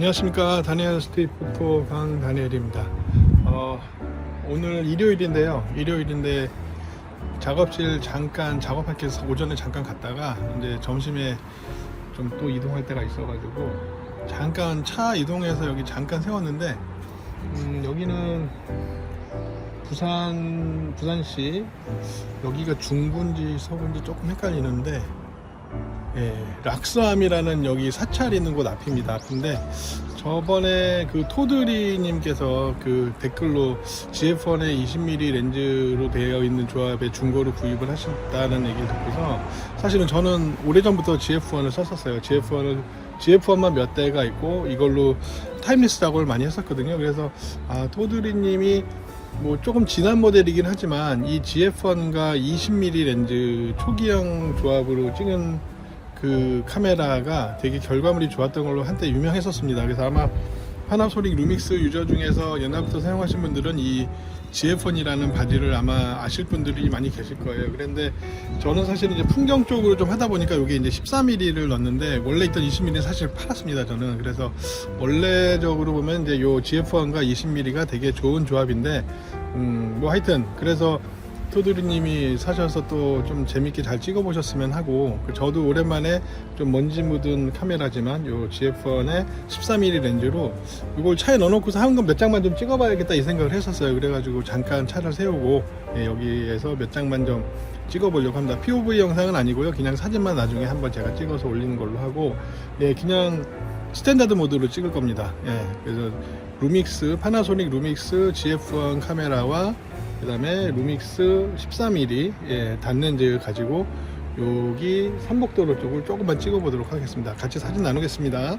안녕하십니까. 다니엘 스트릿 포토 강 다니엘입니다. 어, 오늘 일요일인데요. 일요일인데 작업실 잠깐 작업할게 해서 오전에 잠깐 갔다가 이제 점심에 좀 또 이동할 때가 있어 가지고 잠깐 차 이동해서 여기 잠깐 세웠는데 음, 여기는 부산 부산시 여기가 중부인지 서부인지 조금 헷갈리는데 예, 락스암이라는 여기 사찰 있는 곳 앞입니다. 앞인데 저번에 그 토드리님께서 그 댓글로 GF1의 20mm 렌즈로 되어 있는 조합에 중고로 구입을 하셨다는 얘기를 듣고서 사실은 저는 오래전부터 GF1을 썼었어요. GF1을 GF1만 몇 대가 있고 이걸로 타임리스 작업을 많이 했었거든요. 그래서 아 토드리님이 뭐 조금 지난 모델이긴 하지만 이 GF1과 20mm 렌즈 초기형 조합으로 찍은 그 카메라가 되게 결과물이 좋았던 걸로 한때 유명했었습니다. 그래서 아마 파나소닉 루믹스 유저 중에서 옛날부터 사용하신 분들은 이 GF1이라는 바디를 아마 아실 분들이 많이 계실 거예요. 그런데 저는 사실 이제 풍경 쪽으로 좀 하다 보니까 이게 이제 14mm를 넣었는데 원래 있던 20mm는 사실 팔았습니다. 저는 그래서 원래적으로 보면 이제 요 GF1과 20mm가 되게 좋은 조합인데 음, 뭐 하여튼 그래서 토드리님이 사셔서 또 좀 재밌게 잘 찍어보셨으면 하고 그 저도 오랜만에 좀 먼지 묻은 카메라지만 요 GF1의 13mm 렌즈로 이걸 차에 넣어놓고서 한 건 몇 장만 좀 찍어봐야겠다 이 생각을 했었어요. 그래가지고 잠깐 차를 세우고 예, 여기에서 몇 장만 좀 찍어보려고 합니다. POV 영상은 아니고요. 그냥 사진만 나중에 한번 제가 찍어서 올리는 걸로 하고 예, 그냥 스탠다드 모드로 찍을 겁니다. 예, 그래서 루믹스 파나소닉 루믹스 GF1 카메라와 그 다음에 루믹스 13mm 예, 단렌즈 가지고 여기 삼복도로 쪽을 조금만 찍어 보도록 하겠습니다. 같이 사진 나누겠습니다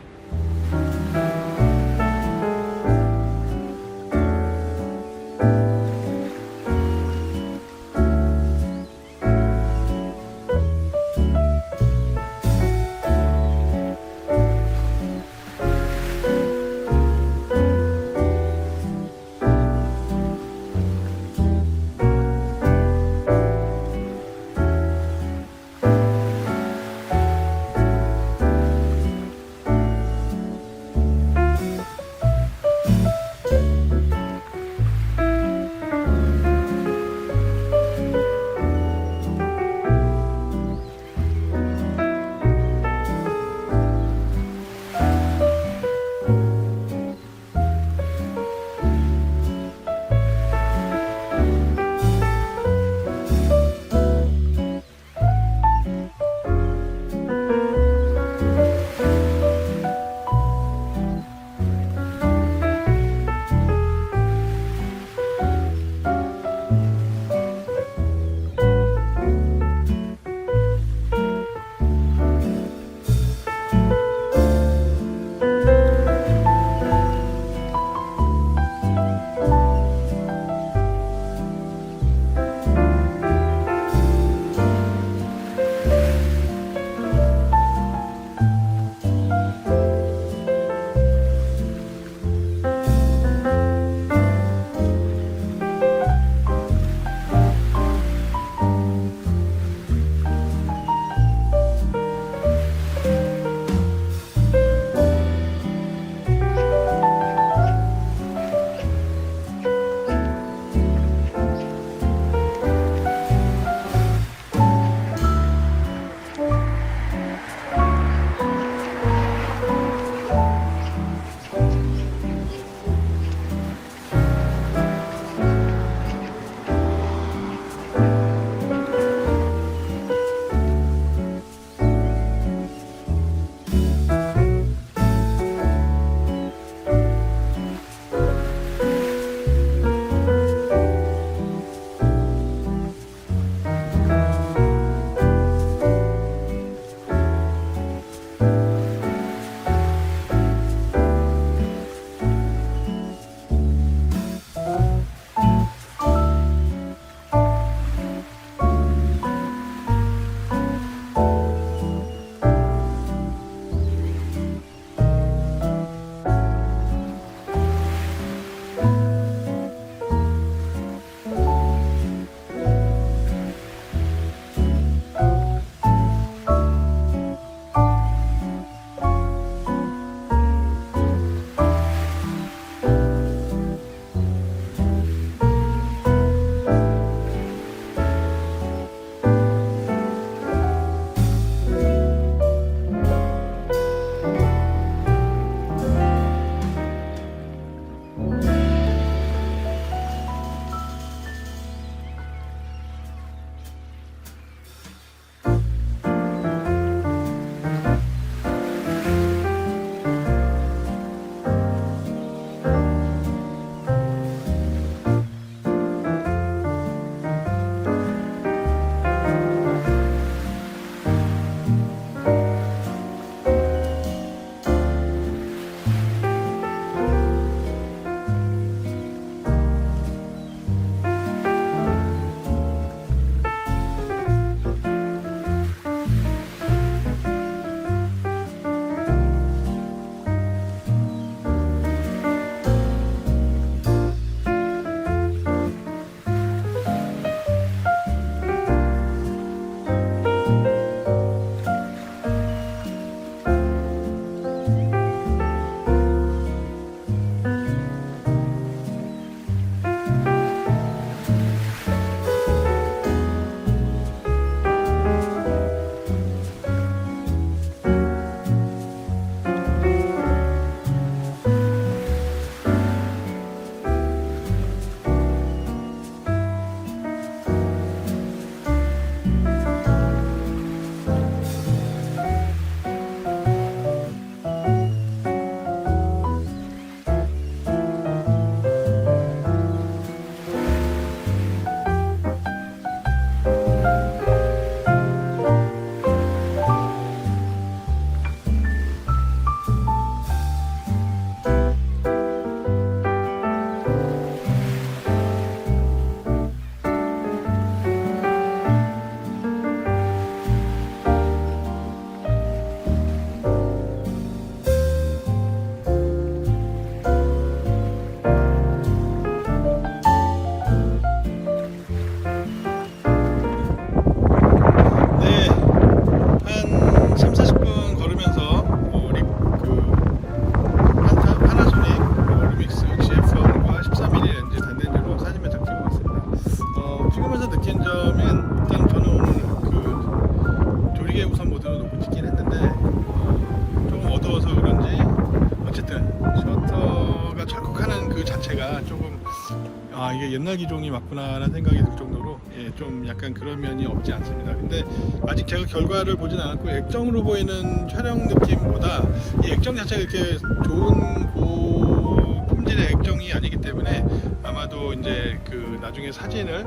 옛날 기종이 맞구나라는 생각이 들 정도로 예, 좀 약간 그런 면이 없지 않습니다. 근데 아직 제가 결과를 보진 않았고 액정으로 보이는 촬영 느낌보다 이 액정 자체가 이렇게 좋은 고 품질의 액정이 아니기 때문에 아마도 이제 그 나중에 사진을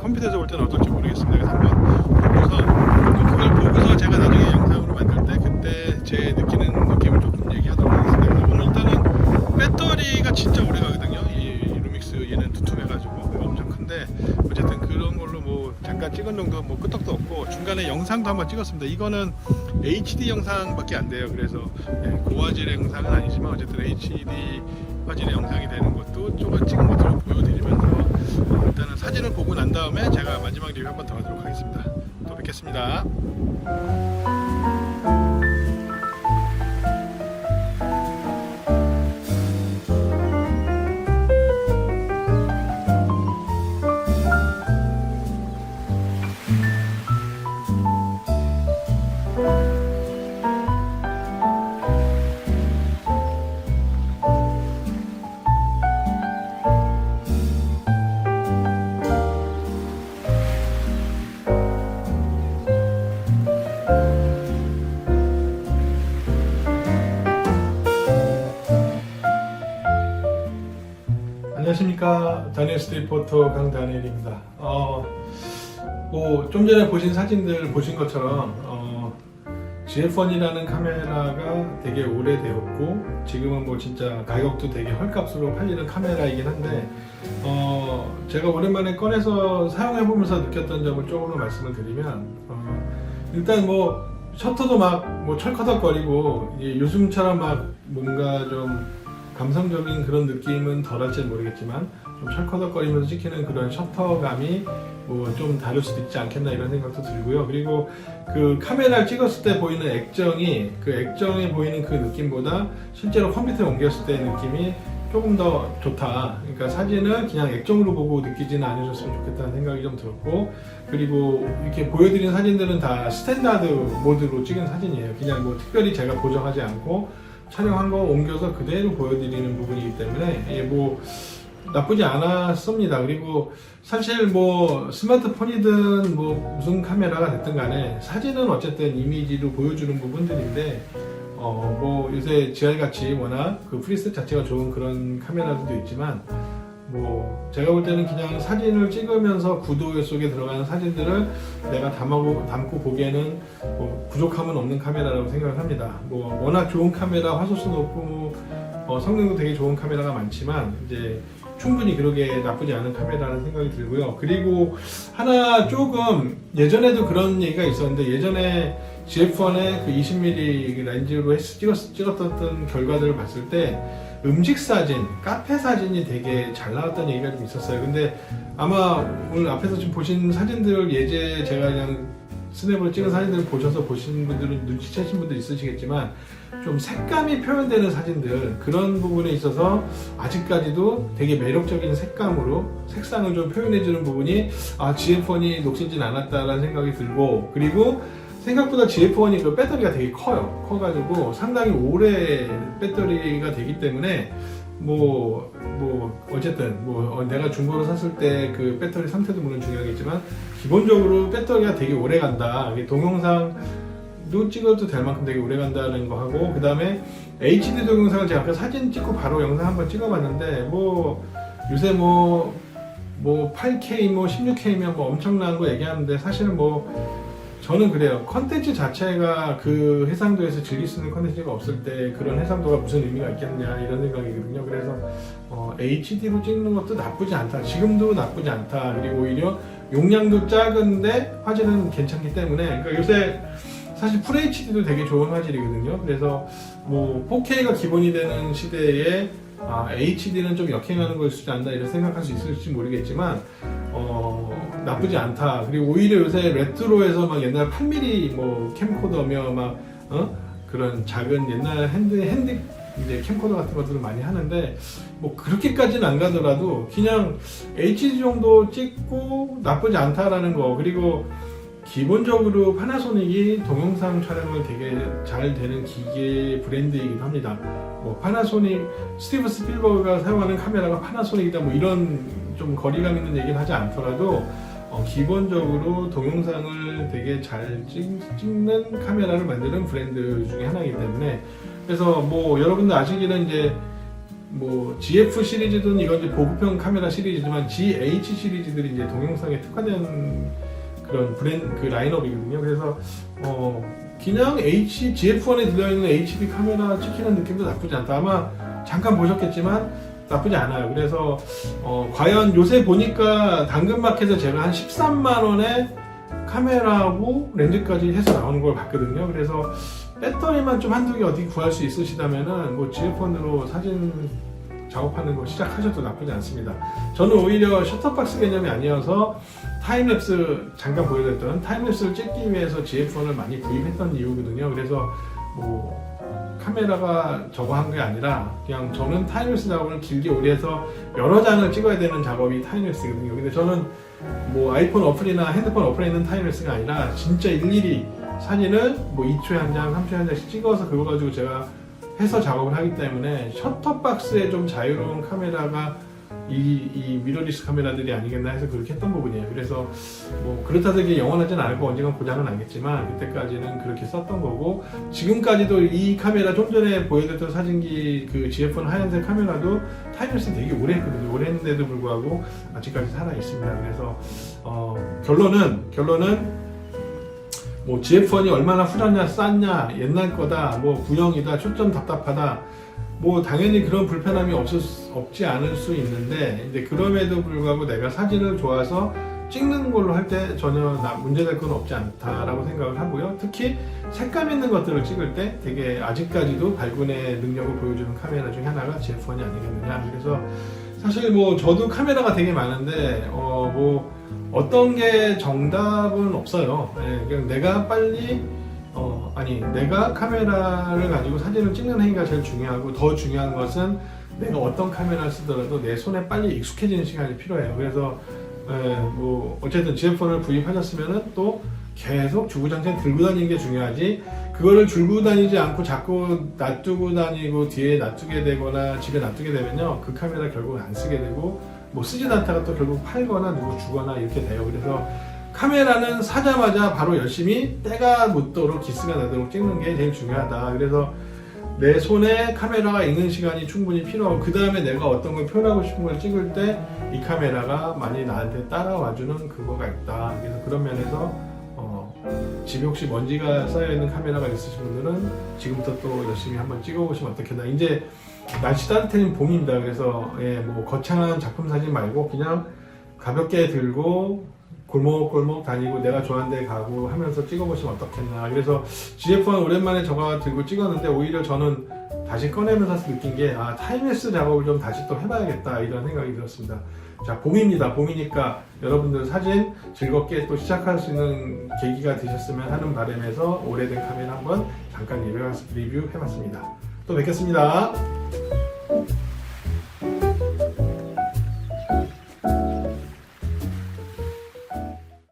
컴퓨터에서 볼 때는 어떨지 모르겠습니다. 그래서 한번 보고서 그걸 보고서 제가 나중에 영상으로 만들 때 그때 제 느끼는 느낌을 조금 얘기하도록 하겠습니다. 오늘 일단은 배터리가 진짜 오래 가거든요. 찍은 정도 뭐 끄떡도 없고 중간에 영상도 한번 찍었습니다. 이거는 HD 영상밖에 안 돼요. 그래서 예, 고화질의 영상은 아니지만 어쨌든 HD 화질의 영상이 되는 것도 조금 찍은 것들을 보여드리면서 어, 일단은 사진을 보고 난 다음에 제가 마지막 리뷰 한번 더 하도록 하겠습니다. 또 뵙겠습니다. 안녕하십니까 다니엘 스트리포터 강다니엘입니다. 어, 뭐 좀 전에 보신 사진들 보신 것처럼 어, GF1이라는 카메라가 되게 오래되었고 지금은 뭐 진짜 가격도 되게 헐값으로 팔리는 카메라이긴 한데 어, 제가 오랜만에 꺼내서 사용해 보면서 느꼈던 점을 조금만 말씀을 드리면 어, 일단 뭐 셔터도 막 뭐 철커덕거리고 요즘처럼 막 뭔가 좀 감성적인 그런 느낌은 덜할지 모르겠지만 좀 철커덕거리면서 찍히는 그런 셔터감이 뭐 좀 다를 수도 있지 않겠나 이런 생각도 들고요. 그리고 그 카메라를 찍었을 때 보이는 액정이 그 액정에 보이는 그 느낌보다 실제로 컴퓨터에 옮겼을 때의 느낌이 조금 더 좋다. 그러니까 사진을 그냥 액정으로 보고 느끼지는 않으셨으면 좋겠다는 생각이 좀 들었고, 그리고 이렇게 보여드린 사진들은 다 스탠다드 모드로 찍은 사진이에요. 그냥 뭐 특별히 제가 보정하지 않고 촬영한 거 옮겨서 그대로 보여드리는 부분이기 때문에 예, 뭐 나쁘지 않았습니다. 그리고 사실 뭐 스마트폰이든 뭐 무슨 카메라가 됐든 간에 사진은 어쨌든 이미지로 보여주는 부분들인데 어 뭐 요새 GR 같이 워낙 그 프리셋 자체가 좋은 그런 카메라들도 있지만 뭐 제가 볼 때는 그냥 사진을 찍으면서 구도 속에 들어가는 사진들을 내가 담고 담고 보기에는 뭐 부족함은 없는 카메라라고 생각을 합니다. 뭐 워낙 좋은 카메라 화소수 높고 어, 성능도 되게 좋은 카메라가 많지만 이제 충분히 그러게 나쁘지 않은 카메라라는 생각이 들고요. 그리고 하나 조금 예전에도 그런 얘기가 있었는데 예전에 GF1의 그 20mm 렌즈로 했- 찍었, 찍었던 결과들을 봤을 때 음식 사진, 카페 사진이 되게 잘 나왔다는 얘기가 좀 있었어요. 근데 아마 오늘 앞에서 지금 보신 사진들 예제 제가 그냥 스냅으로 찍은 사진들을 보셔서 보신 분들은 눈치채신 분들 있으시겠지만 좀 색감이 표현되는 사진들 그런 부분에 있어서 아직까지도 되게 매력적인 색감으로 색상을 좀 표현해주는 부분이 아 GF1이 녹슬진 않았다라는 생각이 들고 그리고 생각보다 GF1이 그 배터리가 되게 커요 커가지고 상당히 오래 배터리가 되기 때문에 뭐, 뭐, 어쨌든, 뭐, 어, 내가 중고로 샀을 때 그 배터리 상태도 물론 중요하겠지만, 기본적으로 배터리가 되게 오래 간다. 동영상도 찍어도 될 만큼 되게 오래 간다는 거 하고, 그 다음에 HD 동영상을 제가 아까 사진 찍고 바로 영상 한번 찍어봤는데, 뭐, 요새 뭐, 뭐, 8K, 뭐, 16K면 뭐 엄청난 거 얘기하는데, 사실은 뭐, 저는 그래요. 컨텐츠 자체가 그 해상도에서 즐길 수 있는 컨텐츠가 없을 때 그런 해상도가 무슨 의미가 있겠냐 이런 생각이거든요. 그래서 어, HD로 찍는 것도 나쁘지 않다. 지금도 나쁘지 않다. 그리고 오히려 용량도 작은데 화질은 괜찮기 때문에 그러니까 요새 사실 FHD도 되게 좋은 화질이거든요. 그래서 뭐 4K가 기본이 되는 시대에 아, HD는 좀 역행하는 걸 수도 않나 이런 생각할 수 있을지 모르겠지만 어, 나쁘지 않다. 그리고 오히려 요새 레트로에서 막 옛날 8mm 뭐 캠코더며 막 어? 그런 작은 옛날 핸드 핸드 이제 캠코더 같은 것들을 많이 하는데 뭐 그렇게까지는 안 가더라도 그냥 HD 정도 찍고 나쁘지 않다라는 거 그리고 기본적으로 파나소닉이 동영상 촬영을 되게 잘 되는 기계 브랜드이기도 합니다. 뭐 파나소닉 스티브 스필버그가 사용하는 카메라가 파나소닉이다 뭐 이런 좀 거리감 있는 얘기는 하지 않더라도 어, 기본적으로 동영상을 되게 잘 찍, 찍는 카메라를 만드는 브랜드 중에 하나이기 때문에 그래서 뭐 여러분들 아시기는 이제 뭐 GF 시리즈든 이건 이제 보급형 카메라 시리즈지만 GH 시리즈들이 이제 동영상에 특화된 그런 브랜드 그 라인업이거든요. 그래서 어 그냥 H GF1에 들려 있는 HD 카메라 찍히는 느낌도 나쁘지 않다. 아마 잠깐 보셨겠지만 나쁘지 않아요. 그래서 어 과연 요새 보니까 당근마켓에 제가 한 13만 원에 카메라하고 렌즈까지 해서 나오는 걸 봤거든요. 그래서 배터리만 좀 한두 개 어디 구할 수 있으시다면은 뭐 GF1으로 사진 작업하는 거 시작하셔도 나쁘지 않습니다. 저는 오히려 셔터박스 개념이 아니어서 타임랩스 잠깐 보여드렸던 타임랩스를 찍기 위해서 GF1을 많이 구입했던 이유거든요. 그래서 뭐 카메라가 저거 한 게 아니라 그냥 저는 타임랩스 작업을 길게 오래 해서 여러 장을 찍어야 되는 작업이 타임랩스거든요. 근데 저는 뭐 아이폰 어플이나 핸드폰 어플에 있는 타임랩스가 아니라 진짜 일일이 사진을 뭐 2초에 한 장, 3초에 한 장씩 찍어서 그거 가지고 제가 해서 작업을 하기 때문에 셔터박스에 좀 자유로운 카메라가 이, 이 미러리스 카메라들이 아니겠나 해서 그렇게 했던 부분이에요. 그래서 뭐 그렇다고 이게 영원하진 거 언젠간 고장은 나겠지만 그때까지는 그렇게 썼던 거고 지금까지도 이 카메라 좀 전에 보여드렸던 사진기 그 GF1 하얀색 카메라도 타임랩스 되게 오래 했거든요. 오래 했는데도 불구하고 아직까지 살아 있습니다. 그래서 어, 결론은 결론은 뭐 GF1이 얼마나 후렸냐 쌌냐 옛날 거다 뭐 구형이다 초점 답답하다 뭐 당연히 그런 불편함이 없을 수- 없지 않을 수 있는데 근데 그럼에도 불구하고 내가 사진을 좋아서 찍는 걸로 할 때 전혀 나 문제될 건 없지 않다라고 생각을 하고요 특히 색감 있는 것들을 찍을 때 되게 아직까지도 발군의 능력을 보여주는 카메라 중에 하나가 GF1이 아니겠느냐 그래서 사실 뭐 저도 카메라가 되게 많은데 어 뭐 어떤 게 정답은 없어요. 예, 그냥 내가 빨리 어 아니 내가 카메라를 가지고 사진을 찍는 행위가 제일 중요하고 더 중요한 것은 내가 어떤 카메라를 쓰더라도 내 손에 빨리 익숙해지는 시간이 필요해요. 그래서 예, 뭐 어쨌든 GF1을 구입하셨으면은 또 계속 주구장창 들고 다니는 게 중요하지 그거를 들고 다니지 않고 자꾸 놔두고 다니고 뒤에 놔두게 되거나 집에 놔두게 되면요 그 카메라 결국 안 쓰게 되고 뭐 쓰지도 않다가 또 결국 팔거나 누구 주거나 이렇게 돼요 그래서 카메라는 사자마자 바로 열심히 때가 묻도록 기스가 나도록 찍는 게 제일 중요하다. 그래서 내 손에 카메라가 있는 시간이 충분히 필요하고 그 다음에 내가 어떤 걸 표현하고 싶은 걸 찍을 때 이 카메라가 많이 나한테 따라와주는 그거가 있다. 그래서 그런 면에서 어, 집에 혹시 먼지가 쌓여있는 카메라가 있으신 분들은 지금부터 또 열심히 한번 찍어보시면 어떻겠나 이제 날씨 따뜻해진 봄입니다. 그래서 예, 뭐 거창한 작품 사진 말고 그냥 가볍게 들고 골목골목 다니고 내가 좋아하는 데 가고 하면서 찍어보시면 어떻겠나. 그래서 GF1 오랜만에 저가 들고 찍었는데 오히려 저는 다시 꺼내면서 느낀 게 아 타임랩스 작업을 좀 다시 또 해봐야겠다 이런 생각이 들었습니다. 자 봄입니다. 봄이니까 여러분들 사진 즐겁게 또 시작할 수 있는 계기가 되셨으면 하는 바람에서 오래된 카메라 한번 잠깐 리뷰, 리뷰 해봤습니다. 또 뵙겠습니다